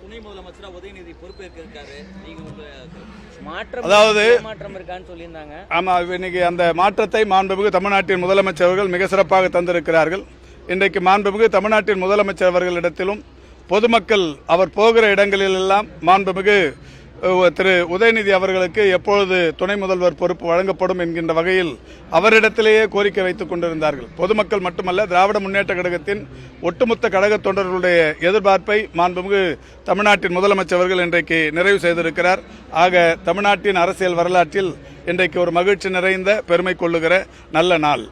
துணை முதலமைச்சரா உதயநிதி பொறுப்பேற்க இருக்காரு மாற்றம் அதாவது- மாற்றம் இருக்கான்னு சொல்லியிருந்தாங்க. ஆமாம் இன்னைக்கு அந்த மாற்றத்தை மாண்புமிகு தமிழ்நாட்டின் முதலமைச்சர் அவர்கள் மிக சிறப்பாக தந்திருக்கிறார்கள். இன்றைக்கு மாண்புமிகு தமிழ்நாட்டின் முதலமைச்சர் அவர்களிடத்திலும் பொதுமக்கள் அவர் போகிற இடங்களிலெல்லாம் மாண்புமிகு அஹ், திரு உதயநிதி அவர்களுக்கு எப்பொழுது துணை முதல்வர் பொறுப்பு வழங்கப்படும் என்கின்ற வகையில் அவரிடத்திலேயே கோரிக்கை வைத்துக் கொண்டிருந்தார்கள். பொதுமக்கள் மட்டுமல்ல திராவிட முன்னேற்ற கழகத்தின் ஒட்டுமொத்த கழக தொண்டர்களுடைய எதிர்பார்ப்பை மாண்புமிகு தமிழ்நாட்டின் முதலமைச்சர் அவர்கள் இன்றைக்கு நிறைவு செய்திருக்கிறார். ஆக தமிழ்நாட்டின் அரசியல் வரலாற்றில் இன்றைக்கு ஒரு மகிழ்ச்சி நிறைந்த பெருமை கொள்ளுகிற நல்ல நாள்.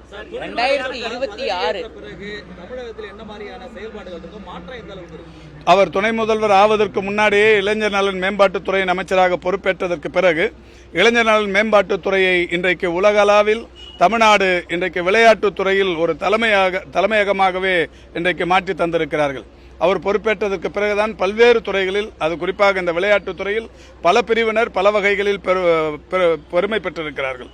அவர் துணை முதல்வர் ஆவதற்கு முன்னாடியே இளைஞர் நலன் மேம்பாட்டுத் துறையின் அமைச்சராக பொறுப்பேற்றதற்கு பிறகு இளைஞர் நலன் மேம்பாட்டுத் துறையை இன்றைக்கு உலகளவில் தமிழ்நாடு இன்றைக்கு விளையாட்டுத் துறையில் ஒரு தலைமையாக தலைமையகமாகவே இன்றைக்கு மாற்றி தந்திருக்கிறார்கள். அவர் பொறுப்பேற்றதற்கு பிறகுதான் பல்வேறு துறைகளில் அது குறிப்பாக இந்த விளையாட்டுத் துறையில் பல பிரிவினர் பல வகைகளில் பெருமை பெற்றிருக்கிறார்கள்.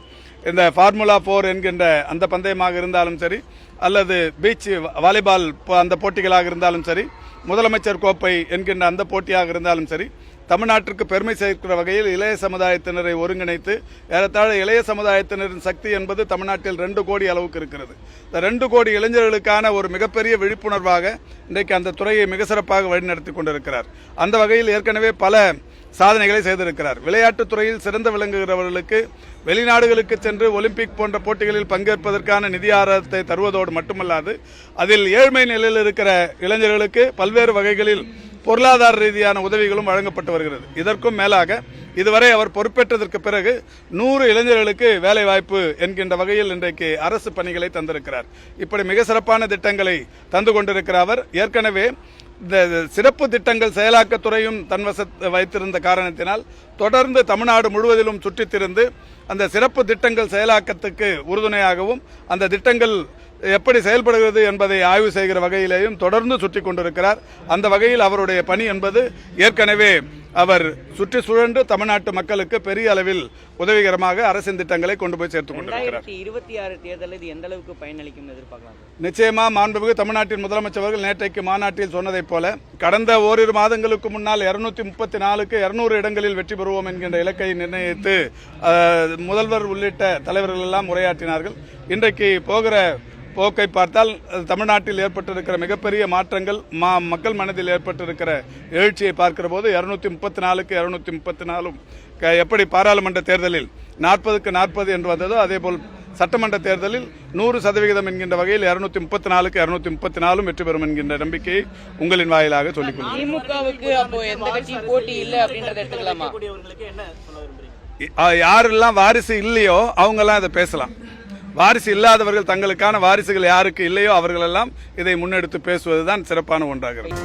இந்த ஃபார்முலா போர் என்கின்ற அந்த பந்தயமாக இருந்தாலும் சரி அல்லது பீச் வாலிபால் அந்த போட்டிகளாக இருந்தாலும் சரி முதலமைச்சர் கோப்பை என்கின்ற அந்த போட்டியாக இருந்தாலும் சரி தமிழ்நாட்டிற்கு பெருமை சேர்க்கிற வகையில் இளைய சமுதாயத்தினரை ஒருங்கிணைத்து ஏறத்தாழ இளைய சமுதாயத்தினரின் சக்தி என்பது தமிழ்நாட்டில் ரெண்டு கோடி அளவுக்கு இருக்கிறது. இந்த ரெண்டு கோடி இளைஞர்களுக்கான ஒரு மிகப்பெரிய விழிப்புணர்வாக இன்றைக்கு அந்த துறையை மிக சிறப்பாக வழிநடத்தி கொண்டிருக்கிறார். அந்த வகையில் ஏற்கனவே பல சாதனைகளை செய்திருக்கிறார். விளையாட்டுத் துறையில் சிறந்து விளங்குகிறவர்களுக்கு வெளிநாடுகளுக்கு சென்று ஒலிம்பிக் போன்ற போட்டிகளில் பங்கேற்பதற்கான நிதி ஆதாரத்தை தருவதோடு மட்டுமல்லாது அதில் ஏழ்மை நிலையில் இருக்கிற இளைஞர்களுக்கு பல்வேறு வகைகளில் பொருளாதார ரீதியான உதவிகளும் வழங்கப்பட்டு வருகிறது. இதற்கும் மேலாக இதுவரை அவர் பொறுப்பேற்றதற்கு பிறகு நூறு இளைஞர்களுக்கு வேலை வாய்ப்பு என்கின்ற வகையில் இன்றைக்கு அரசு பணிகளை தந்திருக்கிறார். இப்படி மிக சிறப்பான திட்டங்களை தந்து கொண்டிருக்கிற அவர் ஏற்கனவே இந்த சிறப்பு திட்டங்கள் செயலாக்கத்துறையும் தன்வச வைத்திருந்த காரணத்தினால் தொடர்ந்து தமிழ்நாடு முழுவதிலும் சுற்றித்திருந்து அந்த சிறப்பு திட்டங்கள் செயலாக்கத்துக்கு உறுதுணையாகவும் அந்த திட்டங்கள் எப்படி செயல்படுகிறது என்பதை ஆய்வு செய்கிற வகையிலேயும் தொடர்ந்து சுற்றி கொண்டிருக்கிறார். அந்த வகையில் அவருடைய பணி என்பது ஏற்கனவே அவர் சுற்றி சுழன்று தமிழ்நாட்டு மக்களுக்கு பெரிய அளவில் உதவிகரமாக அரசின் திட்டங்களை கொண்டு போய் சேர்த்துக் கொண்டிருக்கிறார். இருபத்தி ஆறு தேர்தலில் இது எந்த அளவுக்கு பயனளிக்கும் எதிர்பார்க்கலாம் நிச்சயமா மாண்புமிகு தமிழ்நாட்டின் முதலமைச்சர் அவர்கள் நேற்றைக்கு மாநாட்டில் சொன்னதைப் போல கடந்த ஓரிரு மாதங்களுக்கு முன்னால் இருநூத்தி முப்பத்தி நாலுக்கு இருநூறு இடங்களில் வெற்றி பெறுவோம் என்கின்ற இலக்கை நிர்ணயித்து முதல்வர் உள்ளிட்ட தலைவர்கள் எல்லாம் உரையாற்றினார்கள். இன்றைக்கு போகிற போக்கை பார்த்தால் தமிழ்நாட்டில் ஏற்பட்டிருக்கிற மிகப்பெரிய மாற்றங்கள் மா மக்கள் மனதில் ஏற்பட்டிருக்கிற எழுச்சியை பார்க்கிற போது இருநூத்தி முப்பத்தி நாலுக்கு இருநூத்தி முப்பத்தி நாலும் க- எப்படி பாராளுமன்ற தேர்தலில் நாற்பதுக்கு நாற்பது என்று வந்ததோ அதேபோல் சட்டமன்ற தேர்தலில் நூறு சதவிகிதம் என்கின்ற வகையில் இருநூத்தி முப்பத்தி நாலுக்கு இருநூத்தி முப்பத்தி நாலும் வெற்றி பெறும் என்கின்ற நம்பிக்கையை உங்களின் வாயிலாக சொல்லிக் கொள்கிறேன் திமுகவுக்கு அப்போ எந்த கட்சியும் போட்டி இல்லை அப்படின்றத எடுத்துக்கலாமா? கூடியவர்களுக்கு என்ன சொல்ல விரும்புறீங்க? அஹ் யாரெல்லாம் வாரிசு இல்லையோ அவங்கெல்லாம் இதை பேசலாம். வாரிசு இல்லாதவர்கள் தங்களுக்கான வாரிசுகள் யாருக்கு இல்லையோ அவர்களெல்லாம் இதை முன்னெடுத்து பேசுவதுதான் சிறப்பான ஒன்றாகிறது.